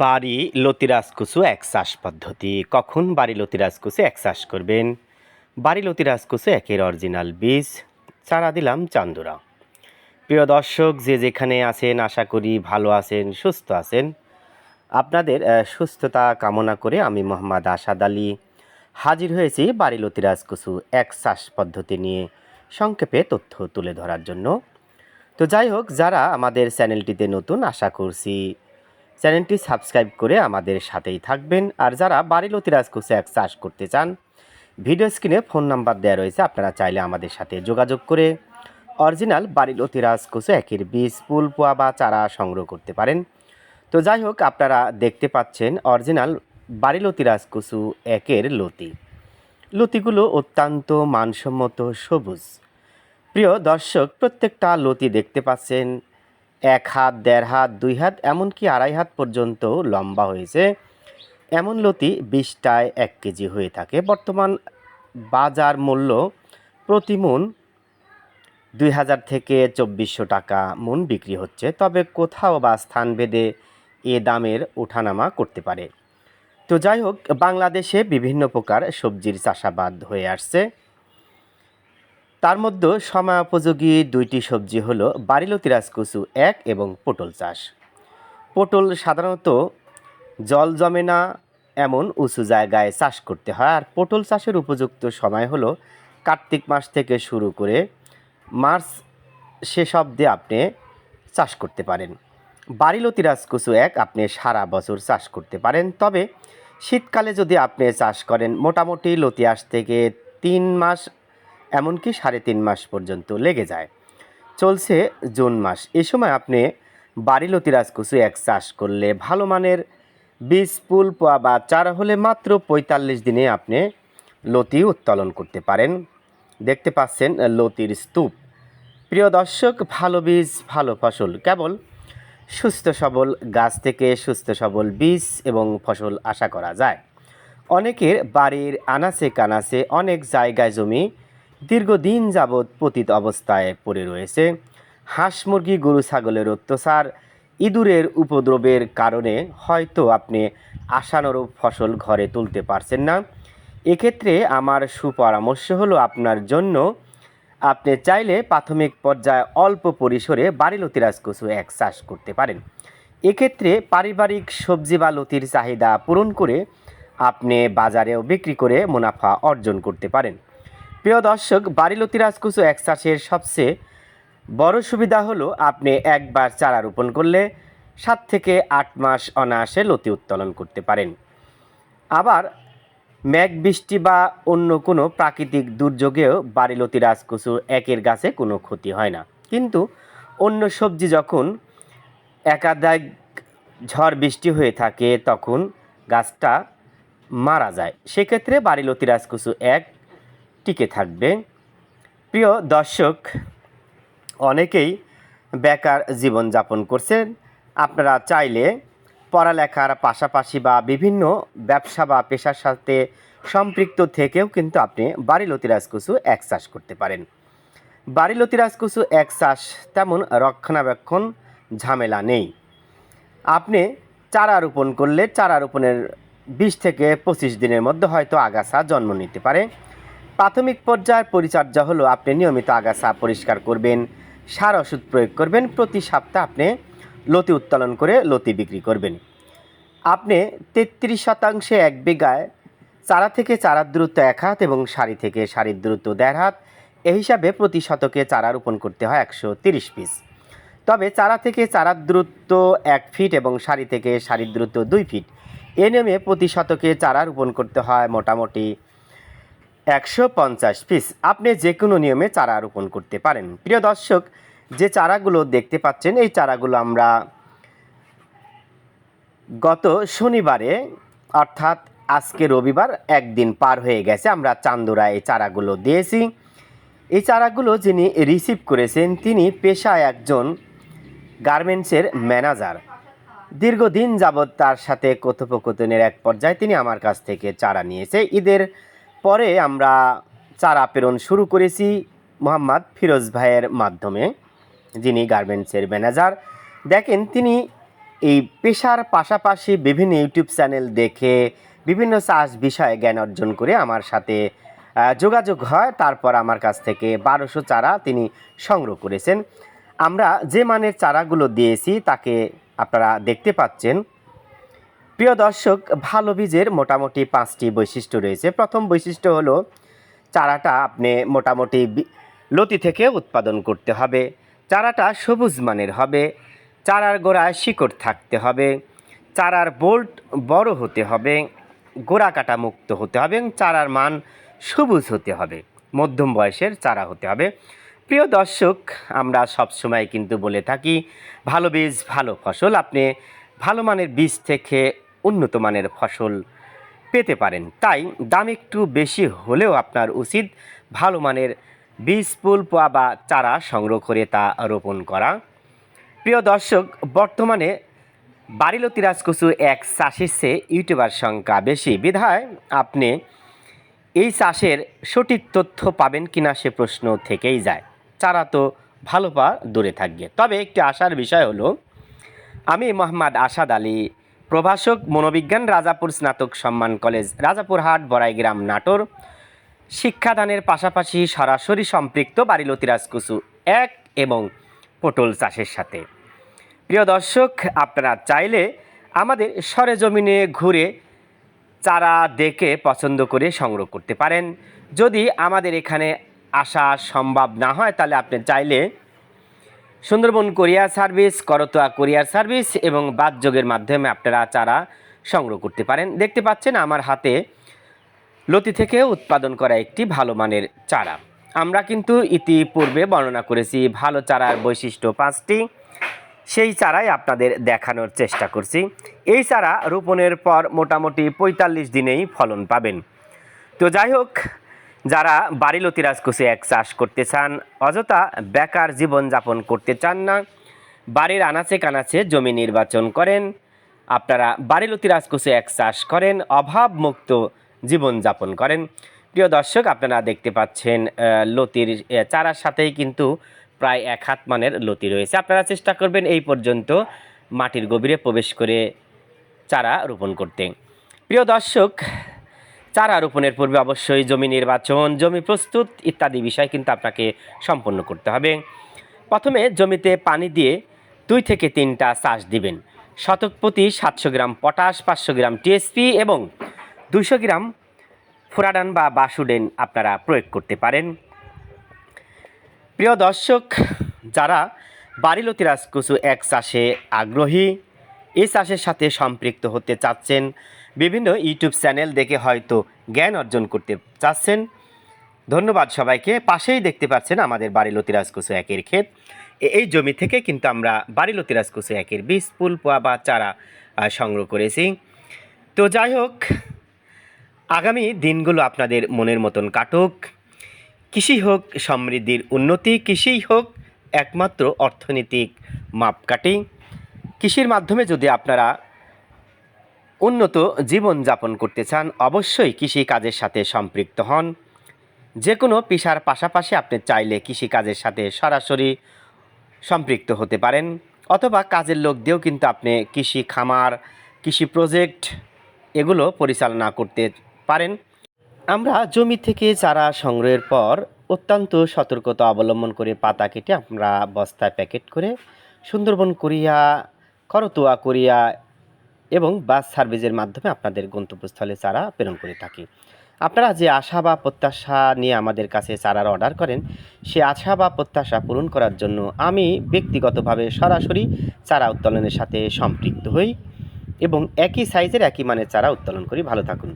বাড়ি লতিরাজ কুচু এক চাষ পদ্ধতি। কখন বাড়ি লতিরাজ কুচু এক চাষ করবেন? বাড়ি লতিরাজ কুচু একের অরিজিনাল বীজ। চারা দিলাম চান্দুরা। প্রিয় দর্শক, যে যেখানে আছেন, আশা করি ভালো আছেন, সুস্থ আছেন। আপনাদের সুস্থতা কামনা করে আমি মোহাম্মদ আসাদ আলী হাজির হয়েছি বাড়ি লতিরাজ কুচু এক চাষ পদ্ধতি নিয়ে সংক্ষেপে তথ্য তুলে ধরার জন্য। তো যাই হোক, যারা আমাদের চ্যানেলটিতে নতুন, আশা করছি চ্যানেলটি সাবস্ক্রাইব করে আমাদের সাথেই থাকবেন। আর যারা বাড়ি লতিরাজ এক চাষ করতে চান, ভিডিও স্ক্রিনে ফোন নাম্বার দেওয়া রয়েছে, আপনারা চাইলে আমাদের সাথে যোগাযোগ করে অরিজিনাল বাড়ি লতিরাজ কুচু একের বীজ পুল পোয়া বা চারা সংগ্রহ করতে পারেন। তো যাই হোক, আপনারা দেখতে পাচ্ছেন অরিজিনাল বাড়ি লতিরাজ কুচু একের লতি। লতিগুলো অত্যন্ত মানসম্মত সবুজ। প্রিয় দর্শক, প্রত্যেকটা লতি দেখতে পাচ্ছেন এক হাত, দেড় হাত, দুই হাত, এমনকি আড়াই হাত পর্যন্ত লম্বা হয়েছে। এমন লতি বিশটায় এক কেজি হয়ে থাকে। বর্তমান বাজার মূল্য প্রতি মন দুই হাজার থেকে চব্বিশশো টাকা মন বিক্রি হচ্ছে। তবে কোথাও বা স্থান স্থানভেদে এ দামের ওঠানামা করতে পারে। তো যাই হোক, বাংলাদেশে বিভিন্ন প্রকার সবজির চাষাবাদ হয়ে আসছে। তার মধ্যে সময়োপযোগী দুইটি সবজি হলো বাড়িলতি রাজকুচু এক এবং পটল চাষ। পটল সাধারণত জল জমে না, এমন উঁচু জায়গায় চাষ করতে হয়। আর পটল চাষের উপযুক্ত সময় হলো কার্তিক মাস থেকে শুরু করে মার্চ শেষ অব্দে আপনি চাষ করতে পারেন। বাড়িলতি রাজকুচু এক আপনি সারা বছর চাষ করতে পারেন। তবে শীতকালে যদি আপনি চাষ করেন, মোটামুটি লতিয়াস থেকে তিন মাস এমনকি সাড়ে তিন মাস পর্যন্ত লেগে যায়। চলছে জুন মাস। এ সময় আপনি বাড়ি লতিরাজ কুচু এক চাষ করলে ভালো মানের বীজ পোয়া বা চারা হলে মাত্র পঁয়তাল্লিশ দিনে আপনি লতি উত্তোলন করতে পারেন। দেখতে পাচ্ছেন লতির স্তূপ। প্রিয় দর্শক, ভালো বীজ, ভালো ফসল কেবল সুস্থ সবল গাছ থেকে সুস্থ সবল বীজ এবং ফসল আশা করা যায়। অনেকের বাড়ির আনাচে কানাচে অনেক জায়গায় জমি দীর্ঘদিন যাবৎ পতিত অবস্থায় পড়ে রয়েছে। হাঁস মুরগি, গরু, ছাগলের অত্যাচার, ইঁদুরের উপদ্রবের কারণে হয়তো আপনি আশানুরূপ ফসল ঘরে তুলতে পারছেন না। এক্ষেত্রে আমার সুপরামর্শ হলো আপনার জন্য, আপনি চাইলে প্রাথমিক পর্যায়ে অল্প পরিসরে বাড়ি লতিরাজ কচু এক চাষ করতে পারেন। এক্ষেত্রে পারিবারিক সবজি বা লতির চাহিদা পূরণ করে আপনি বাজারেও বিক্রি করে মুনাফা অর্জন করতে পারেন। প্রিয় দর্শক বাড়ি লতিরাজ কুচু এক চাষের সবচেয়ে বড় সুবিধা হলো আপনি একবার চারা রোপণ করলে সাত থেকে আট মাস অনায়াসে লতি উত্তোলন করতে পারেন। আবার মেঘ, বৃষ্টি বা অন্য কোনো প্রাকৃতিক দুর্যোগেও বাড়ি বাড়িলতি রাজকুচু একের গাছে কোনো ক্ষতি হয় না। কিন্তু অন্য সবজি যখন একাধিক ঝড়, বৃষ্টি হয়ে থাকে, তখন গাছটা মারা যায়। সেক্ষেত্রে বাড়ি বাড়িলতি রাজকুচু এক টিকে থাকবে। প্রিয় দর্শক, অনেকেই বেকার জীবনযাপন করছেন। আপনারা চাইলে পড়ালেখার পাশাপাশি বা বিভিন্ন ব্যবসা বা পেশার সাথে সম্পৃক্ত থেকেও কিন্তু আপনি বাড়ি লতিরাজকুচু এক চাষ করতে পারেন। বাড়ি লতিরাজকুচু এক চাষ তেমন রক্ষণাবেক্ষণ ঝামেলা নেই। আপনি চারা রোপণ করলে চারা রোপণের বিশ থেকে পঁচিশ দিনের মধ্যে হয়তো আগাছা জন্ম নিতে পারে। প্রাথমিক পর্যায়ের পরিচর্যা হলো, আপনি নিয়মিত আগাছা পরিষ্কার করবেন, সার ওষুধ প্রয়োগ করবেন, প্রতি সপ্তাহে আপনি লতি উত্তোলন করে লতি বিক্রি করবেন। আপনি তেত্রিশ শতাংশে এক বিঘায় চারা থেকে চারার দূরত্ব এক হাত এবং সারি থেকে সারির দূরত্ব দেড় হাত এই হিসাবে প্রতি শতকে চারা রোপণ করতে হয় একশো তিরিশ পিস। তবে চারা থেকে চারার দূরত্ব এক ফিট এবং সারি থেকে সারির দূরত্ব দুই ফিট, এ নিয়মে প্রতি শতকে চারা রোপণ করতে হয় মোটামুটি একশো পঞ্চাশ পিস আপনি যে কোনো নিয়মে চারা রোপণ করতে পারেন। প্রিয় দর্শক, যে চারাগুলো দেখতে পাচ্ছেন, এই চারাগুলো আমরা গত শনিবারে, অর্থাৎ আজকে রবিবার, একদিন পার হয়ে গেছে, আমরা চান্দোরা এই চারাগুলো দিয়েছি। এই চারাগুলো যিনি রিসিভ করেছেন, তিনি পেশায় একজন গার্মেন্টসের ম্যানেজার দীর্ঘদিন যাবৎ তার সাথে কথোপকথনের এক পর্যায়ে তিনি আমার কাছ থেকে চারা নিয়েছে। ঈদের পরে আমরা চারা প্রেরণ শুরু করেছি মোহাম্মদ ফিরোজ ভাইয়ের মাধ্যমে, যিনি গার্মেন্টসের ম্যানেজার। দেখেন, তিনি এই পেশার পাশাপাশি বিভিন্ন ইউটিউব চ্যানেল দেখে বিভিন্ন চাষ বিষয়ে জ্ঞান অর্জন করে আমার সাথে যোগাযোগ হয়। তারপর আমার কাছ থেকে বারোশো চারা তিনি সংগ্রহ করেছেন। আমরা যে মানের চারাগুলো দিয়েছি, তাকে আপনারা দেখতে পাচ্ছেন। প্রিয় দর্শক, ভালো বীজের মোটামুটি পাঁচটি বৈশিষ্ট্য রয়েছে। প্রথম বৈশিষ্ট্য হলো, চারাটা আপনি মোটামুটি লতি থেকে উৎপাদন করতে হবে। চারাটা সবুজ মানের হবে। চারার গোড়ায় শিকড় থাকতে হবে। চারার বোল্ট বড় হতে হবে। গোড়া কাটা মুক্ত হতে হবে এবং চারার মান সবুজ হতে হবে। মধ্যম বয়সের চারা হতে হবে। প্রিয় দর্শক, আমরা সবসময় কিন্তু বলে থাকি, ভালো বীজ, ভালো ফসল, আপনি ভালো মানের বীজ থেকে উন্নত মানের ফসল পেতে পারেন। তাই দাম একটু বেশি হলেও আপনার উচিত ভালো মানের বীজ, ফুল পোয়া বা চারা সংগ্রহ করে তা রোপণ করা। প্রিয় দর্শক, বর্তমানে বাড়িলতি রাজকচু এক চাষের চেয়ে ইউটিউবার সংখ্যা বেশি। বিধায় আপনি এই চাষের সঠিক তথ্য পাবেন কিনা সে প্রশ্ন থেকেই যায়। চারা তো ভালো পা দূরে থাকবে। তবে একটি আশার বিষয় হলো, আমি মোহাম্মদ আসাদ আলী প্রভাষক, মনোবিজ্ঞান, রাজাপুর স্নাতক সম্মান কলেজ, রাজাপুরহাট, বড়াইগ্রাম নাটোর। শিক্ষাদানের পাশাপাশি সরাসরি সম্পৃক্ত বাড়িলতি রাজকুচু এক এবং পটল চাষের সাথে। প্রিয় দর্শক, আপনারা চাইলে আমাদের সরেজমিনে ঘুরে চারা দেখে পছন্দ করে সংগ্রহ করতে পারেন। যদি আমাদের এখানে আসা সম্ভব না হয়, তাহলে আপনি চাইলে সুন্দরবন কোরিয়ার সার্ভিস, করতোয়া কোরিয়ার সার্ভিস এবং বাদযোগের মাধ্যমে আপনারা চারা সংগ্রহ করতে পারেন। দেখতে পাচ্ছেন আমার হাতে লতি থেকে উৎপাদন করা একটি ভালো মানের চারা। আমরা কিন্তু ইতিপূর্বে বর্ণনা করেছি, ভালো চারার বৈশিষ্ট্য পাঁচটি। সেই চারাই আপনাদের দেখানোর চেষ্টা করছি। এই চারা রোপণের পর মোটামুটি পঁয়তাল্লিশ দিনেই ফলন পাবেন। তো যাই হোক যারা বাড়িলতি রাজকুশে এক চাষ করতে চান, অযথা বেকার জীবনযাপন করতে চান না, বাড়ির আনাচে কানাচে জমি নির্বাচন করেন। আপনারা বাড়িলতি রাজকুশে এক চাষ করেন, অভাবমুক্ত জীবনযাপন করেন। প্রিয় দর্শক, আপনারা দেখতে পাচ্ছেন লতির চারার সাথেই কিন্তু প্রায় এক হাত মানের লতি রয়েছে। আপনারা চেষ্টা করবেন এই পর্যন্ত মাটির গভীরে প্রবেশ করে চারা রোপণ করতে। প্রিয় দর্শক চারা রোপণের পূর্বে অবশ্যই জমি নির্বাচন, জমি প্রস্তুত ইত্যাদি বিষয় কিন্তু আপনাকে সম্পন্ন করতে হবে। প্রথমে জমিতে পানি দিয়ে দুই থেকে তিনটা চাষ দিবেন। শতক প্রতি সাতশো গ্রাম পটাশ, পাঁচশো গ্রাম টিএসপি এবং দুশো গ্রাম ফুরাডান বা বাসুডেন আপনারা প্রয়োগ করতে পারেন। প্রিয় দর্শক, যারা বাড়িলতি রাজকুচু এক চাষে আগ্রহী, এই চাষের সাথে সম্পৃক্ত হতে চাচ্ছেন বিভিন্ন ইউটিউব চ্যানেল দেখে হয়তো জ্ঞান অর্জন করতে চাচ্ছেন। ধন্যবাদ সবাইকে। পাশেই দেখতে পাচ্ছেন আমাদের বাড়ি লতিরাজ রাজকুচু একের ক্ষেত। এই জমি থেকে কিন্তু আমরা বাড়ি লতিরাজ রাজকুচু একের বীজ, ফুল, পোয়া বা চারা সংগ্রহ করেছি। তো যাই হোক, আগামী দিনগুলো আপনাদের মনের মতন কাটুক। কৃষি হোক, সমৃদ্ধির উন্নতি, কৃষিই হোক, একমাত্র অর্থনৈতিক মাপকাঠি। কৃষির মাধ্যমে যদি আপনারা উন্নত জীবন যাপন করতে চান, অবশ্যই কৃষি কাজের সাথে সম্পৃক্ত হন। যে কোনো পেশার পাশাপাশি আপনি চাইলে কৃষি কাজের সাথে সরাসরি সম্পৃক্ত হতে পারেন, অথবা কাজের লোক দিয়েও কিন্তু আপনি কৃষি খামার, কৃষি প্রজেক্ট এগুলো পরিচালনা করতে পারেন। আমরা জমি থেকে চারা সংগ্রহের পর অত্যন্ত সতর্কতা অবলম্বন করে পাতা কেটে আমরা বস্তায় প্যাকেট করে সুন্দরবন করিয়া, করতোয়া কোরিয়া এবং বাস সার্ভিসের মাধ্যমে আপনাদের গন্তব্যস্থলে চারা প্রেরণ করে থাকি। আপনারা যে আশা বা প্রত্যাশা নিয়ে আমাদের কাছে চারার অর্ডার করেন, সে আশা বা প্রত্যাশা পূরণ করার জন্য আমি ব্যক্তিগতভাবে সরাসরি চারা উত্তোলনের সাথে সম্পৃক্ত হই এবং একই সাইজের একই মানের চারা উত্তোলন করি। ভালো থাকুন।